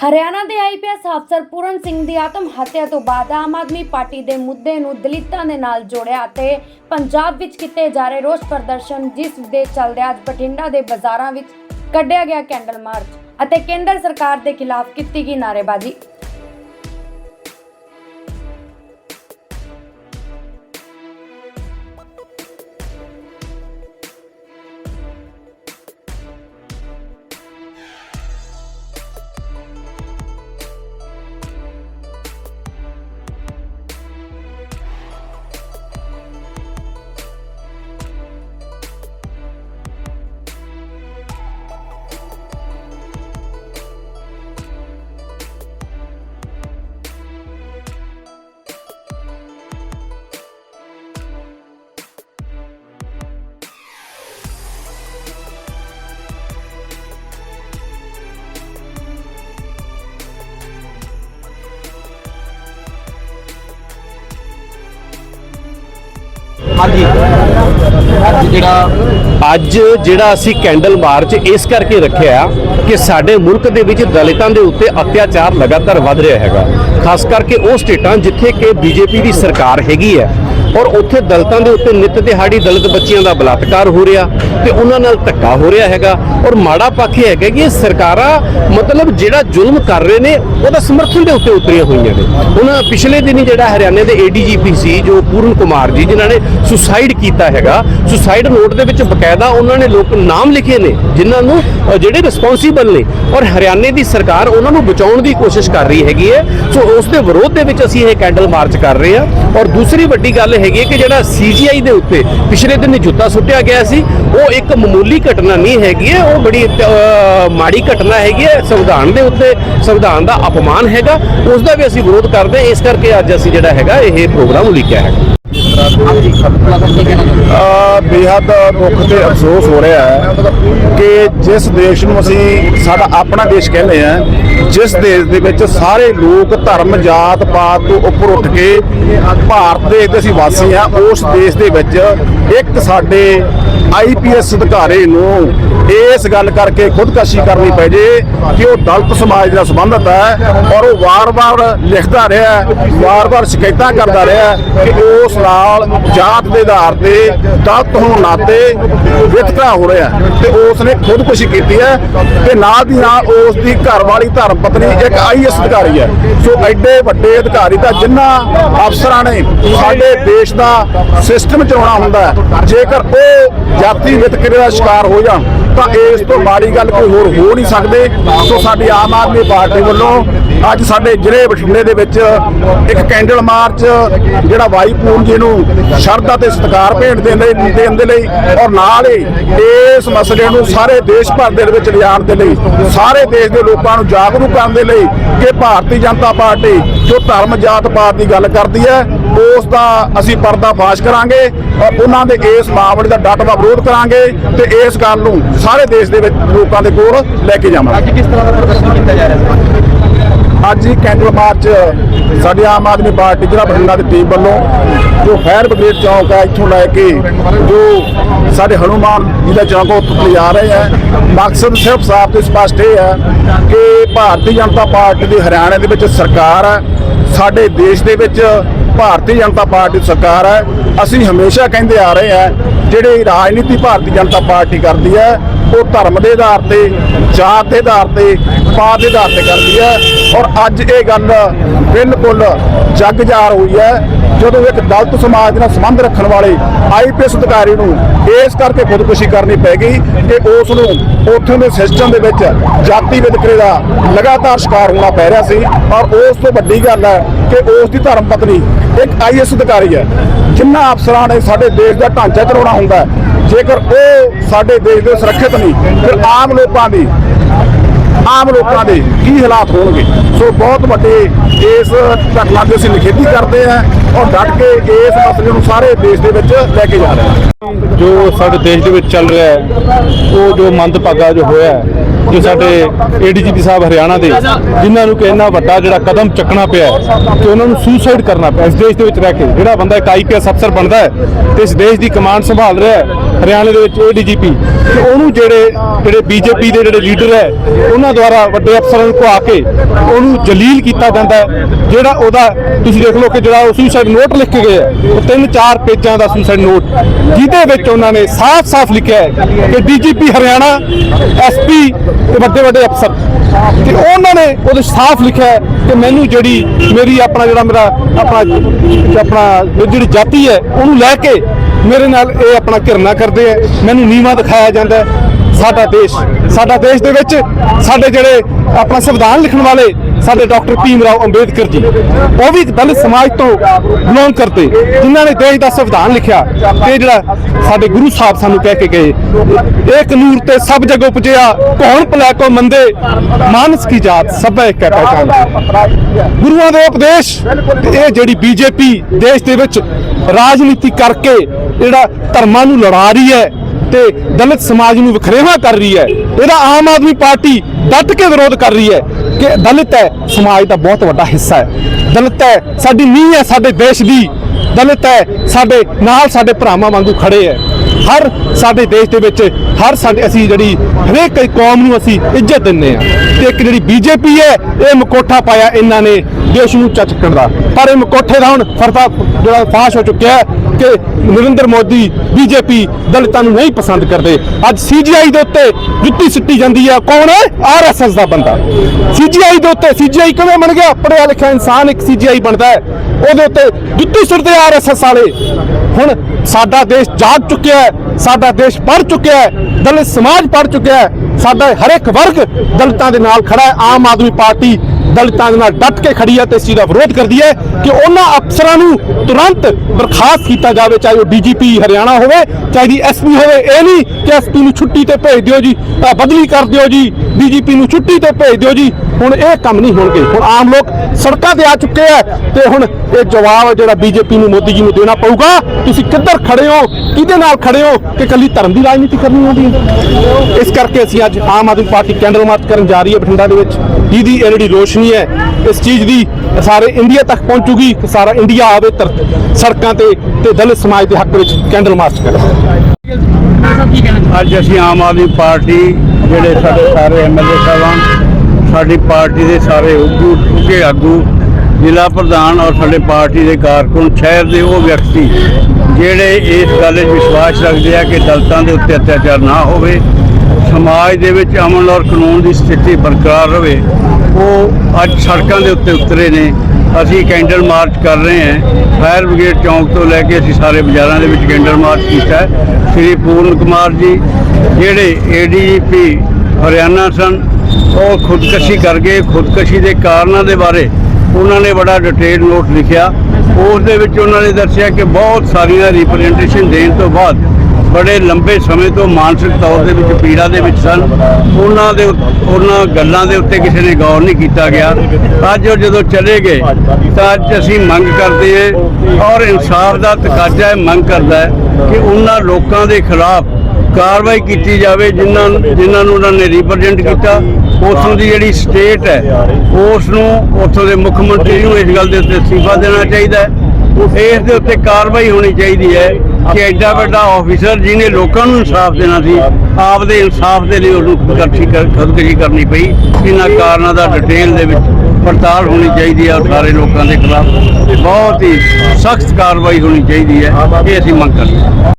ਹਰਿਆਣਾ ਦੇ ਆਈਪੀਐਸ ਅਫਸਰ ਪੂਰਨ ਸਿੰਘ ਦੀ ਆਤਮ ਹੱਤਿਆ ਤੋਂ ਬਾਅਦ ਆਮ ਆਦਮੀ ਪਾਰਟੀ ਦੇ ਮੁੱਦੇ ਨੂੰ ਦਲਿਤਾਂ ਦੇ ਨਾਲ ਜੋੜਿਆ ਅਤੇ ਪੰਜਾਬ ਵਿੱਚ ਕੀਤੇ ਜਾ ਰਹੇ ਰੋਸ ਪ੍ਰਦਰਸ਼ਨ, ਜਿਸ ਦੇ ਚੱਲਦੇ ਅੱਜ ਬਠਿੰਡਾ ਦੇ ਬਾਜ਼ਾਰਾਂ ਵਿੱਚ ਕੱਢਿਆ ਗਿਆ ਕੈਂਡਲ ਮਾਰਚ ਅਤੇ ਕੇਂਦਰ ਸਰਕਾਰ ਦੇ ਖਿਲਾਫ ਕੀਤੀ ਗਈ ਨਾਅਰੇਬਾਜ਼ੀ। ਹਾਂਜੀ। ਅੱਜ ਜਿਹੜਾ ਅੱਜ ਜਿਹੜਾ ਅਸੀਂ ਕੈਂਡਲ ਮਾਰਚ ਇਸ ਕਰਕੇ ਰੱਖਿਆ ਕਿ ਸਾਡੇ ਮੁਲਕ ਦੇ ਵਿੱਚ ਦਲਿਤਾਂ ਦੇ ਉੱਤੇ ਅਤਿਆਚਾਰ ਲਗਾਤਾਰ ਵੱਧ ਰਿਹਾ ਹੈਗਾ। ਖਾਸ ਕਰਕੇ ਉਹ ਸਟੇਟਾਂ ਜਿੱਥੇ ਕਿ ਬੀਜੇਪੀ ਦੀ ਸਰਕਾਰ ਹੈਗੀ ਹੈ ਔਰ ਉੱਥੇ ਦਲਤਾਂ ਦੇ ਉੱਤੇ ਨਿਤ ਦਿਹਾੜੀ ਦਲਿਤ ਬੱਚਿਆਂ ਦਾ ਬਲਾਤਕਾਰ ਹੋ ਰਿਹਾ ਤੇ ਉਹਨਾਂ ਨਾਲ ਧੱਕਾ ਹੋ ਰਿਹਾ ਹੈਗਾ। ਔਰ ਮਾੜਾ ਪੱਖ ਇਹ ਹੈਗਾ ਕਿ ਇਹ ਸਰਕਾਰਾਂ ਮਤਲਬ ਜਿਹੜਾ ਜ਼ੁਲਮ ਕਰ ਰਹੇ ਨੇ, ਉਹਦਾ ਸਮਰਥਨ ਦੇ ਉੱਤੇ ਉਤਰੀਆਂ ਹੋਈਆਂ ਨੇ। ਉਹਨਾਂ ਪਿਛਲੇ ਦਿਨੀ ਜਿਹੜਾ ਹਰਿਆਣੇ ਦੇ ਏਡੀਜੀਪੀ ਸੀ, ਜੋ ਪੂਰਨ ਕੁਮਾਰ ਜੀ, ਜਿਨ੍ਹਾਂ ਨੇ ਸੁਸਾਈਡ ਕੀਤਾ ਹੈਗਾ, ਸੁਸਾਈਡ ਨੋਟ ਦੇ ਵਿੱਚ ਬਕਾਇਦਾ ਉਹਨਾਂ ਨੇ ਲੋਕ ਨਾਮ ਲਿਖੇ ਨੇ, ਜਿਨ੍ਹਾਂ ਨੂੰ ਜਿਹੜੇ ਰਿਸਪੌਂਸੀਬਲ ਨੇ। ਔਰ ਹਰਿਆਣੇ ਦੀ ਸਰਕਾਰ ਉਹਨਾਂ ਨੂੰ ਬਚਾਉਣ ਦੀ ਕੋਸ਼ਿਸ਼ ਕਰ ਰਹੀ ਹੈਗੀ ਹੈ। ਸੋ ਉਸ ਦੇ ਵਿਰੋਧ ਦੇ ਵਿੱਚ ਅਸੀਂ ਇਹ ਕੈਂਡਲ ਮਾਰਚ ਕਰ ਰਹੇ ਹਾਂ। ਔਰ ਦੂਸਰੀ ਵੱਡੀ ਗੱਲ ਹੈਗੀ ਹੈ ਕਿ ਜਿਹੜਾ ਸੀਜੀਆਈ ਦੇ ਉੱਤੇ ਪਿਛਲੇ ਦਿਨ ਜੁੱਤਾ ਸੁੱਟਿਆ ਗਿਆ ਸੀ ਉਹ ਇੱਕ ਮਾਮੂਲੀ ਘਟਨਾ ਨਹੀਂ ਹੈਗੀ ਹੈ ਉਹ ਬੜੀ ਅ, ਮਾੜੀ ਘਟਨਾ ਹੈਗੀ ਹੈ ਸੰਵਿਧਾਨ ਦੇ ਉੱਤੇ ਸੰਵਿਧਾਨ ਦਾ ਅਪਮਾਨ ਹੈਗਾ ਉਸ ਦਾ ਵੀ ਅਸੀਂ ਵਿਰੋਧ ਕਰਦੇ ਹਾਂ ਇਸ ਕਰਕੇ ਅੱਜ ਅਸੀਂ ਜਿਹੜਾ ਹੈਗਾ ਇਹ ਪ੍ਰੋਗਰਾਮ ਉਲੀਕਿਆ ਹੈਗਾ ਹਾਂਜੀ ਖਤਮ ਬੇਹੱਦ ਦੁੱਖ ਤੇ ਅਫਸੋਸ ਹੋ ਰਿਹਾ ਹੈ ਕਿ ਜਿਸ ਦੇਸ਼ ਨੂੰ ਅਸੀਂ ਸਾਡਾ ਆਪਣਾ ਦੇਸ਼ ਕਹਿੰਦੇ ਆ ਜਿਸ ਦੇਸ਼ ਦੇ ਵਿੱਚ ਸਾਰੇ ਲੋਕ ਧਰਮ, ਜਾਤ ਪਾਤ ਤੋਂ ਉੱਪਰ ਉੱਠ ਕੇ ਭਾਰਤ ਦੇ ਦੇ ਅਸੀਂ ਵਾਸੀ ਆ ਉਸ ਦੇਸ਼ ਦੇ ਵਿੱਚ ਇੱਕ ਸਾਡੇ ਆਈਪੀਐਸ ਅਧਿਕਾਰੀ ਨੂੰ ਇਸ ਗੱਲ ਕਰਕੇ ਖੁਦਕਸ਼ੀ ਕਰਨੀ ਪੈ ਜੇ ਕਿ ਉਹ ਦਲਿਤ ਸਮਾਜ ਨਾਲ ਸੰਬੰਧਿਤ ਹੈ ਔਰ ਉਹ ਵਾਰ-ਵਾਰ ਲਿਖਦਾ ਰਿਹਾ ਵਾਰ-ਵਾਰ ਸ਼ਿਕਾਇਤਾਂ ਕਰਦਾ ਰਿਹਾ ਕਿ ਉਸ ਨਾਲ ਜਾਤ ਦੇ ਆਧਾਰ ਤੇ ਦਲਿਤ ਹੋਣ ਨਾਤੇ ਵਿਤਕਰਾ ਹੋ ਰਿਹਾ ਤੇ ਉਸ ਨੇ ਖੁਦਕੁਸ਼ੀ ਕੀਤੀ ਹੈ ਤੇ ਨਾਲ ਦੀ ਨਾਲ ਉਸ ਦੀ ਘਰ ਵਾਲੀ ਧਰਮ ਪਤਨੀ ਇੱਕ ਆਈਐਸ ਅਧਿਕਾਰੀ ਹੈ। ਸੋ ਐਡੇ ਵੱਡੇ ਅਧਿਕਾਰੀ ਤਾਂ ਜਿਨ੍ਹਾਂ ਅਫਸਰਾਂ ਨੇ ਸਾਡੇ ਦੇਸ਼ ਦਾ ਸਿਸਟਮ ਚਲਾਉਣਾ ਹੁੰਦਾ ਜੇਕਰ ਉਹ ਜਾਤੀ ਵਿਤਕਰੇ ਦਾ ਸ਼ਿਕਾਰ ਹੋ ਜਾਣ, ਤਾਂ ਇਸ ਤੋਂ ਮਾੜੀ ਗੱਲ ਕੋਈ ਹੋਰ ਹੋ ਨਹੀਂ ਸਕਦੇ। ਸੋ ਸਾਡੀ ਆਮ ਆਦਮੀ ਪਾਰਟੀ ਵੱਲੋਂ ਅੱਜ ਸਾਡੇ ਜ਼ਿਲ੍ਹੇ ਬਠਿੰਡੇ ਦੇ ਵਿੱਚ ਇੱਕ ਕੈਂਡਲ ਮਾਰਚ, ਜਿਹੜਾ ਵਾਈ ਪੂਰਨ ਜੀ ਨੂੰ ਸ਼ਰਧਾ ਤੇ ਸਤਿਕਾਰ ਭੇਟ ਦੇਣ ਲਈ ਦੇਣ ਦੇ ਲਈ ਔਰ ਨਾਲ ਹੀ ਇਸ ਮਸਲੇ ਨੂੰ ਸਾਰੇ ਦੇਸ਼ ਭਰ ਦੇ ਵਿੱਚ ਲਿਜਾਣ ਦੇ ਲਈ, ਸਾਰੇ ਦੇਸ਼ ਦੇ ਲੋਕਾਂ ਨੂੰ ਜਾਗਰੂਕ ਕਰਨ ਦੇ ਲਈ ਕਿ ਭਾਰਤੀ ਜਨਤਾ ਪਾਰਟੀ ਜੋ ਧਰਮ ਜਾਤ ਪਾਤ ਦੀ ਗੱਲ ਕਰਦੀ ਹੈ, ਉਸ ਦਾ ਅਸੀਂ ਪਰਦਾ ਫਾਸ਼ ਕਰਾਂਗੇ ਔਰ ਉਹਨਾਂ ਦੇ ਇਸ ਮਾਮਲੇ ਦਾ ਡਟ ਦਾ ਵਿਰੋਧ ਕਰਾਂਗੇ ਤੇ ਇਸ ਗੱਲ ਨੂੰ ਸਾਰੇ ਦੇਸ਼ ਦੇ ਵਿੱਚ ਲੋਕਾਂ ਦੇ ਕੋਲ ਲੈ ਕੇ ਜਾਵਾਂਗੇ। ਅੱਜ ਕਿਸ ਤਰ੍ਹਾਂ ਦਾ ਪ੍ਰਦਰਸ਼ਨ ਕੀਤਾ ਜਾ ਰਿਹਾ ਹੈ ਅੱਜ ਹੀ ਕੈਂਡਲ ਮਾਰਚ ਸਾਡੀ ਆਮ ਆਦਮੀ ਪਾਰਟੀ ਜ਼ਿਲ੍ਹਾ ਬਠਿੰਡਾ ਦੀ ਟੀਮ ਵੱਲੋਂ ਜੋ ਫਾਇਰ ਬ੍ਰਿਗੇਡ ਚੌਂਕ ਹੈ ਇੱਥੋਂ ਲੈ ਕੇ ਜੋ ਸਾਡੇ ਹਨੂਮਾਨ ਜੀ ਦਾ ਚੌਂਕ ਉੱਥੋਂ ਲਿਜਾ ਰਹੇ ਹੈ। ਮਕਸਦ ਸਿਰਫ ਸਾਫ਼ ਤੇ ਸਪਸ਼ਟ ਇਹ ਹੈ ਕਿ ਭਾਰਤੀ ਜਨਤਾ ਪਾਰਟੀ ਦੀ ਹਰਿਆਣਾ ਦੇ ਵਿੱਚ ਸਰਕਾਰ ਹੈ। ਸਾਡੇ ਦੇਸ਼ ਦੇ ਵਿੱਚ ਭਾਰਤੀ ਜਨਤਾ ਪਾਰਟੀ ਦੀ ਸਰਕਾਰ ਹੈ। ਅਸੀਂ ਹਮੇਸ਼ਾ ਕਹਿੰਦੇ ਆ ਰਹੇ ਹਾਂ, ਜਿਹੜੀ ਰਾਜਨੀਤੀ ਭਾਰਤੀ ਜਨਤਾ ਪਾਰਟੀ ਕਰਦੀ ਹੈ, ਉਹ ਧਰਮ ਦੇ ਆਧਾਰ ਤੇ, ਜਾਤ ਦੇ ਆਧਾਰ ਤੇ, ਪਾਤ ਦੇ ਆਧਾਰ ਤੇ ਕਰਦੀ ਹੈ। ਔਰ ਅੱਜ ਇਹ ਗੱਲ ਬਿਲਕੁਲ ਜੱਗ ਜਾਰ ਹੋਈ ਹੈ। ਜਦੋਂ ਇੱਕ ਦਲਤ ਸਮਾਜ ਨਾਲ ਸੰਬੰਧ ਰੱਖਣ ਵਾਲੇ ਆਈਪੀਐਸ ਅਧਿਕਾਰੀ ਨੂੰ ਇਸ ਕਰਕੇ ਖੁਦਕੁਸ਼ੀ ਕਰਨੀ ਪੈ ਗਈ ਕਿ ਉਸ ਨੂੰ ਉੱਥੋਂ ਦੇ ਸਿਸਟਮ ਦੇ ਵਿੱਚ ਜਾਤੀ ਵਿਤਕਰੇ ਦਾ ਲਗਾਤਾਰ ਸ਼ਿਕਾਰ ਹੋਣਾ ਪੈ ਰਿਹਾ ਸੀ। ਔਰ ਉਸ ਤੋਂ ਵੱਡੀ ਗੱਲ ਹੈ ਕਿ ਉਸ ਦੀ ਧਰਮ ਪਤਨੀ ਇੱਕ ਆਈਐਸ ਅਧਿਕਾਰੀ ਹੈ ਜਿਨ੍ਹਾਂ ਅਫਸਰਾਂ ਨੇ ਸਾਡੇ ਦੇਸ਼ ਦਾ ਢਾਂਚਾ ਚਲਾਉਣਾ ਹੁੰਦਾ ਜੇਕਰ ਉਹ ਸਾਡੇ ਦੇਸ਼ ਦੇ ਸੁਰੱਖਿਅਤ ਨਹੀਂ, ਫਿਰ ਆਮ ਲੋਕਾਂ ਦੀ, ਆਮ ਲੋਕਾਂ ਦੇ ਕੀ ਹਾਲਾਤ ਹੋਣਗੇ? ਸੋ ਬਹੁਤ ਵੱਡੇ ਇਸ ਘਟਨਾ ਦੀ ਅਸੀਂ ਨਿਖੇਧੀ ਕਰਦੇ ਹਾਂ ਔਰ ਡਟ ਕੇ ਇਸ ਮਸਲੇ ਨੂੰ ਸਾਰੇ ਦੇਸ਼ ਦੇ ਵਿੱਚ ਲੈ ਕੇ ਜਾ ਰਹੇ ਹਾਂ। ਜੋ ਸਾਡੇ ਦੇਸ਼ ਦੇ ਵਿੱਚ ਚੱਲ ਰਿਹਾ ਹੈ ਉਹ ਜੋ ਮੰਦਭਾਗਾ ਜੋ ਹੋਇਆ ਹੈ, ਜੋ ਸਾਡੇ ਏਡੀਜੀਪੀ ਸਾਹਿਬ ਹਰਿਆਣਾ ਦੇ ਜਿਨ੍ਹਾਂ ਨੂੰ ਕਿ ਇੰਨਾ ਵੱਡਾ ਜਿਹੜਾ ਕਦਮ ਚੱਕਣਾ ਪਿਆ ਹੈ ਕਿ ਉਹਨਾਂ ਨੂੰ ਸੁਸਾਈਡ ਕਰਨਾ ਪਿਆ ਇਸ ਦੇਸ਼ ਦੇ ਵਿੱਚ ਰਹਿ ਕੇ। ਜਿਹੜਾ ਬੰਦਾ ਇੱਕ ਆਈਪੀਐਸ ਅਫਸਰ ਬਣਦਾ ਹੈ ਤੇ ਇਸ ਦੇਸ਼ ਦੀ ਕਮਾਂਡ ਸੰਭਾਲ ਰਿਹਾ ਹੈ ਹਰਿਆਣੇ ਦੇ ਵਿੱਚ ਏਡੀਜੀਪੀ ਤੇ ਉਹਨੂੰ ਜਿਹੜੇ ਜਿਹੜੇ ਬੀਜੇਪੀ ਦੇ ਜਿਹੜੇ ਲੀਡਰ ਹੈ ਉਹਨਾਂ ਦੁਆਰਾ ਵੱਡੇ ਅਫਸਰਾਂ ਨੂੰ ਘੁਆ ਕੇ ਉਹਨੂੰ ਜਲੀਲ ਕੀਤਾ ਜਾਂਦਾ ਹੈ ਜਿਹੜਾ ਉਹਦਾ ਤੁਸੀਂ ਦੇਖ ਲਓ ਕਿ ਜਿਹੜਾ ਉਹ ਸੁਸਾਈਡ ਨੋਟ ਲਿਖ ਕੇ ਗਏ ਹੈ ਉਹ ਤਿੰਨ ਚਾਰ ਪੇਜਾਂ ਦਾ ਸੁਸਾਈਡ ਨੋਟ ਜਿਹਦੇ ਵਿੱਚ ਉਹਨਾਂ ਨੇ ਸਾਫ਼-ਸਾਫ਼ ਲਿਖਿਆ ਹੈ ਕਿ ਡੀਜੀਪੀ ਹਰਿਆਣਾ ਐਸਪੀ ਤੇ ਵੱਡੇ ਵੱਡੇ ਅਫਸਰ। ਤੇ ਉਹਨਾਂ ਨੇ ਉਹਦੇ ਸਾਫ਼ ਲਿਖਿਆ ਹੈ ਕਿ ਮੈਨੂੰ ਜਿਹੜੀ ਮੇਰੀ ਆਪਣਾ ਜਿਹੜਾ ਮੇਰਾ ਆਪਣਾ ਆਪਣਾ ਜਿਹੜੀ ਜਾਤੀ ਹੈ, ਉਹਨੂੰ ਲੈ ਕੇ ਮੇਰੇ ਨਾਲ ਇਹ ਆਪਣਾ ਘਿਰਨਾ ਕਰਦੇ ਹੈ। ਮੈਨੂੰ ਨੀਵਾ ਦਿਖਾਇਆ ਜਾਂਦਾ ਸਾਡਾ ਦੇਸ਼ ਸਾਡਾ ਦੇਸ਼ ਦੇ ਵਿੱਚ ਸਾਡੇ ਜਿਹੜੇ ਆਪਣਾ ਸੰਵਿਧਾਨ ਲਿਖਣ ਵਾਲੇ ਸਾਡੇ ਡਾਕਟਰ ਭੀਮ ਰਾਓ ਅੰਬੇਦਕਰ ਜੀ, ਉਹ ਵੀ ਦਲਿਤ ਸਮਾਜ ਤੋਂ ਬਿਲੋਂਗ ਕਰਦੇ, ਜਿਨ੍ਹਾਂ ਨੇ ਦੇਸ਼ ਦਾ ਸੰਵਿਧਾਨ ਲਿਖਿਆ, ਤੇ ਜਿਹੜਾ ਸਾਡੇ ਗੁਰੂ ਸਾਹਿਬ ਸਾਨੂੰ ਕਹਿ ਕੇ ਗਏ ਇੱਕ ਨੂਰ ਤੇ ਸਭ ਜਗ ਉਪਜਿਆ, ਕੌਣ ਭਲਾ ਕੋ ਮੰਦੇ, ਮਾਨਸ ਕੀ ਜਾਤ, ਸਭੈ ਇੱਕ ਹੈ ਪਹਿਚਾਨ ਗੁਰੂਆਂ ਦੇ ਉਪਦੇਸ਼ ਇਹ ਜਿਹੜੀ ਬੀਜੇਪੀ ਦੇਸ਼ ਦੇ ਵਿੱਚ ਰਾਜਨੀਤੀ ਕਰਕੇ ਜਿਹੜਾ ਧਰਮਾਂ ਨੂੰ ਲੜਾ ਰਹੀ ਹੈ ਤੇ ਦਲਿਤ ਸਮਾਜ ਨੂੰ ਵਿਖਰੇਵਾ ਕਰ ਰਹੀ ਹੈ। ਇਹਦਾ ਆਮ ਆਦਮੀ ਪਾਰਟੀ ਡਟ ਕੇ ਵਿਰੋਧ ਕਰ ਰਹੀ ਹੈ ਕਿ ਦਲਿਤ ਹੈ, ਸਮਾਜ ਦਾ ਬਹੁਤ ਵੱਡਾ ਹਿੱਸਾ ਹੈ। ਦਲਿਤ ਹੈ, ਸਾਡੀ ਨੀਂਹ ਹੈ, ਸਾਡੇ ਦੇਸ਼ ਦੀ। ਦਲਿਤ ਹੈ, ਸਾਡੇ ਨਾਲ ਸਾਡੇ ਭਰਾਵਾਂ ਵਾਂਗੂ ਖੜੇ ਹੈ। ਹਰ ਸਾਡੇ ਦੇਸ਼ ਦੇ ਵਿੱਚ, ਹਰ ਸਾਡੇ ਅਸੀਂ ਜਿਹੜੀ ਹਰੇਕ ਕੌਮ ਨੂੰ ਅਸੀਂ ਇੱਜ਼ਤ ਦਿੰਦੇ ਆ ਤੇ ਇੱਕ ਜਿਹੜੀ ਬੀਜੇਪੀ ਹੈ, ਇਹ ਮਕੋਠਾ ਪਾਇਆ ਇਹਨਾਂ ਨੇ ਦੇਸ਼ ਨੂੰ ਚੱਕਣ ਦਾ। ਪਰ ਇਹ ਮਕੋਠੇ ਦਾ ਹੁਣ ਫਰਦਾ ਜਿਹੜਾ ਫਾਸ਼ ਹੋ ਚੁੱਕਿਆ ਹੈ ਕਿ ਨਰਿੰਦਰ ਮੋਦੀ ਬੀਜੇਪੀ ਦਲਿਤਾਂ ਨੂੰ ਨਹੀਂ ਪਸੰਦ ਕਰਦੇ। ਅੱਜ ਸੀਜੀਆਈ ਦੇ ਉੱਤੇ ਜੁੱਤੀ ਸਿੱਟੀ ਜਾਂਦੀ ਹੈ ਕੌਣ ਹੈ? ਆਰਐਸਐਸ ਦਾ ਬੰਦਾ। ਸੀਜੀਆਈ ਦੇ ਉੱਤੇ ਸੀਜੀਆਈ ਕਿਵੇਂ ਬਣ ਗਿਆ? ਪੜਿਆ ਲਿਖਿਆ ਇਨਸਾਨ ਇੱਕ ਸੀਜੀਆਈ ਬਣਦਾ ਹੈ। ਉਹਦੇ ਉੱਤੇ ਜੁੱਤੀ ਸੁੱਟਦੇ ਆਰਐਸਐਸ ਵਾਲੇ। ਹੁਣ ਸਾਡਾ ਦੇਸ਼ ਜਾਗ ਚੁੱਕਿਆ ਹੈ। ਸਾਡਾ ਦੇਸ਼ ਪੜ ਚੁੱਕਿਆ ਹੈ ਦਲਿਤ ਸਮਾਜ ਪੜ ਚੁੱਕਿਆ ਹੈ। ਸਾਡਾ ਹਰ ਇੱਕ ਵਰਗ ਦਲਿਤਾਂ ਦੇ ਨਾਲ ਖੜਾ ਹੈ। ਆਮ ਆਦਮੀ ਪਾਰਟੀ ਦਲਿਤਾਂ ਦੇ ਨਾਲ ਡਟ ਕੇ ਖੜੀ ਹੈ ਤੇ ਇਸ ਚੀਜ਼ ਦਾ ਵਿਰੋਧ ਕਰਦੀ ਹੈ ਕਿ ਉਹਨਾਂ ਅਫਸਰਾਂ ਨੂੰ ਤੁਰੰਤ ਬਰਖਾਸਤ ਕੀਤਾ ਜਾਵੇ ਚਾਹੇ ਉਹ ਡੀਜੀਪੀ ਹਰਿਆਣਾ ਹੋਵੇ ਚਾਹੇ ਦੀ ਐਸਪੀ ਹੋਵੇ ਇਹ ਨਹੀਂ ਕਿ ਐਸਪੀ ਨੂੰ ਛੁੱਟੀ ਤੇ ਭੇਜ ਦਿਓ ਜੀ ਅ, ਬਦਲੀ ਕਰ ਦਿਓ ਜੀ ਡੀਜੀਪੀ ਨੂੰ ਛੁੱਟੀ ਤੇ ਭੇਜ ਦਿਓ ਜੀ। ਹੁਣ ਇਹ ਕੰਮ ਨਹੀਂ ਹੋਣਗੇ। ਹੁਣ ਆਮ ਲੋਕ ਸੜਕਾਂ ਤੇ ਆ ਚੁੱਕੇ ਆ ਤੇ ਹੁਣ ਇਹ ਜਵਾਬ ਜਿਹੜਾ ਬੀਜੇਪੀ ਨੂੰ ਮੋਦੀ ਜੀ ਨੂੰ ਦੇਣਾ ਪਊਗਾ ਤੁਸੀਂ ਕਿੱਧਰ ਖੜੇ ਹੋ? ਕਿਹਦੇ ਨਾਲ ਖੜੇ ਹੋ? ਕਿ ਕੱਲੀ ਧਰਮ ਦੀ ਰਾਜਨੀਤੀ ਕਰਨੀ ਆਉਂਦੀ ਹੈ? ਇਸ ਕਰਕੇ ਅਸੀਂ ਅੱਜ ਆਮ ਆਦਮੀ ਪਾਰਟੀ ਕੈਂਡਲ ਮਾਰਚ ਕਰਨ ਜਾ ਰਹੀ ਹੈ ਬਠਿੰਡਾ ਦੇ ਵਿੱਚ। ਜਿਹਦੀ ਇਹ ਜਿਹੜੀ ਰੋਸ਼ਨੀ ਹੈ, ਇਸ ਚੀਜ਼ ਦੀ ਸਾਰੇ ਇੰਡੀਆ ਤੱਕ ਪਹੁੰਚੂਗੀ ਕਿ ਸਾਰਾ ਇੰਡੀਆ ਆਵੇ ਸੜਕਾਂ ਤੇ ਤੇ ਦਲਿਤ ਸਮਾਜ ਦੇ ਹੱਕ ਵਿੱਚ ਕੈਂਡਲ ਮਾਰਚ ਕਰੇ। ਅੱਜ ਅਸੀਂ ਆਮ ਆਦਮੀ ਪਾਰਟੀ ਜਿਹੜੇ ਸਾਡੇ ਸਾਰੇ ਐਮਐਲਏ ਸਾਹਿਬਾਨ ਸਾਡੀ ਪਾਰਟੀ ਦੇ ਸਾਰੇ ਉੱਗੂ ਉੱਗੇ ਆਗੂ, ਜ਼ਿਲ੍ਹਾ ਪ੍ਰਧਾਨ ਔਰ ਸਾਡੇ ਪਾਰਟੀ ਦੇ ਕਾਰਕੁਨ ਸ਼ਹਿਰ ਦੇ ਉਹ ਵਿਅਕਤੀ ਜਿਹੜੇ ਇਸ ਗੱਲ 'ਚ ਵਿਸ਼ਵਾਸ ਰੱਖਦੇ ਆ ਕਿ ਦਲਤਾਂ ਦੇ ਉੱਤੇ ਅਤਿਆਚਾਰ ਨਾ ਹੋਵੇ ਸਮਾਜ ਦੇ ਵਿੱਚ ਅਮਨ ਔਰ ਕਾਨੂੰਨ ਦੀ ਸਥਿਤੀ ਬਰਕਰਾਰ ਰਵੇ, ਉਹ ਅੱਜ ਸੜਕਾਂ ਦੇ ਉੱਤੇ ਉਤਰੇ ਨੇ। ਅਸੀਂ ਕੈਂਡਲ ਮਾਰਚ ਕਰ ਰਹੇ ਹਾਂ। ਫਾਇਰ ਬ੍ਰਿਗੇਡ ਚੌਂਕ ਤੋਂ ਲੈ ਕੇ ਅਸੀਂ ਸਾਰੇ ਬਾਜ਼ਾਰਾਂ ਦੇ ਵਿੱਚ ਕੈਂਡਲ ਮਾਰਚ ਕੀਤਾ ਸ਼੍ਰੀ ਪੂਰਨ ਕੁਮਾਰ ਜੀ, ਜਿਹੜੇ ਏਡੀਜੀਪੀ ਹਰਿਆਣਾ ਸਨ, ਉਹ ਖੁਦਕਸ਼ੀ ਕਰ ਗਏ। ਖੁਦਕਸ਼ੀ ਦੇ ਕਾਰਨਾਂ ਦੇ ਬਾਰੇ ਉਹਨਾਂ ਨੇ ਬੜਾ ਡਿਟੇਲ ਨੋਟ ਲਿਖਿਆ। ਉਸ ਦੇ ਵਿੱਚ ਉਹਨਾਂ ਨੇ ਦੱਸਿਆ ਕਿ ਬਹੁਤ ਸਾਰੀਆਂ ਰਿਪਰੈਜ਼ੈਂਟੇਸ਼ਨ ਦੇਣ ਤੋਂ ਬਾਅਦ ਬੜੇ ਲੰਬੇ ਸਮੇਂ ਤੋਂ ਮਾਨਸਿਕ ਤੌਰ ਦੇ ਵਿੱਚ ਪੀੜਾ ਦੇ ਵਿੱਚ ਸਨ। ਉਹਨਾਂ ਦੇ ਉਹਨਾਂ ਗੱਲਾਂ ਦੇ ਉੱਤੇ ਕਿਸੇ ਨੇ ਗੌਰ ਨਹੀਂ ਕੀਤਾ ਗਿਆ। ਅੱਜ ਉਹ ਜਦੋਂ ਚਲੇ ਗਏ, ਤਾਂ ਅੱਜ ਅਸੀਂ ਮੰਗ ਕਰਦੇ ਹਾਂ ਔਰ ਇਨਸਾਫ ਦਾ ਤਕਾਜ਼ਾ ਇਹ ਮੰਗ ਕਰਦਾ ਹੈ ਕਿ ਉਹਨਾਂ ਲੋਕਾਂ ਦੇ ਖਿਲਾਫ ਕਾਰਵਾਈ ਕੀਤੀ ਜਾਵੇ, ਜਿਨ੍ਹਾਂ ਜਿਨ੍ਹਾਂ ਨੂੰ ਉਹਨਾਂ ਨੇ ਰਿਪਰੈਜ਼ੈਂਟ ਕੀਤਾ। ਉਥੋਂ ਦੀ ਜਿਹੜੀ ਸਟੇਟ ਹੈ, ਉਸ ਨੂੰ ਉਥੋਂ ਦੇ ਮੁੱਖ ਮੰਤਰੀ ਨੂੰ ਇਸ ਗੱਲ ਦੇ ਉੱਤੇ ਅਸਤੀਫਾ ਦੇਣਾ ਚਾਹੀਦਾ ਹੈ। ਇਸ ਦੇ ਉੱਤੇ ਕਾਰਵਾਈ ਹੋਣੀ ਚਾਹੀਦੀ ਹੈ ਕਿ ਐਡਾ ਵੱਡਾ ਆਫੀਸਰ ਜਿਹਨੇ ਲੋਕਾਂ ਨੂੰ ਇਨਸਾਫ ਦੇਣਾ ਸੀ, ਆਪਦੇ ਇਨਸਾਫ ਦੇ ਲਈ ਉਹਨੂੰ ਖੁਦਕਸ਼ੀ ਖੁਦਕੁਸ਼ੀ ਕਰਨੀ ਪਈ। ਇਹਨਾਂ ਕਾਰਨਾਂ ਦਾ ਡਿਟੇਲ ਦੇ ਵਿੱਚ ਪੜਤਾਲ ਹੋਣੀ ਚਾਹੀਦੀ ਹੈ ਔਰ ਸਾਰੇ ਲੋਕਾਂ ਦੇ ਖਿਲਾਫ। ਬਹੁਤ ਹੀ ਸਖਤ ਕਾਰਵਾਈ ਹੋਣੀ ਚਾਹੀਦੀ ਹੈ, ਇਹ ਅਸੀਂ ਮੰਗ ਕਰਦੇ ਹਾਂ।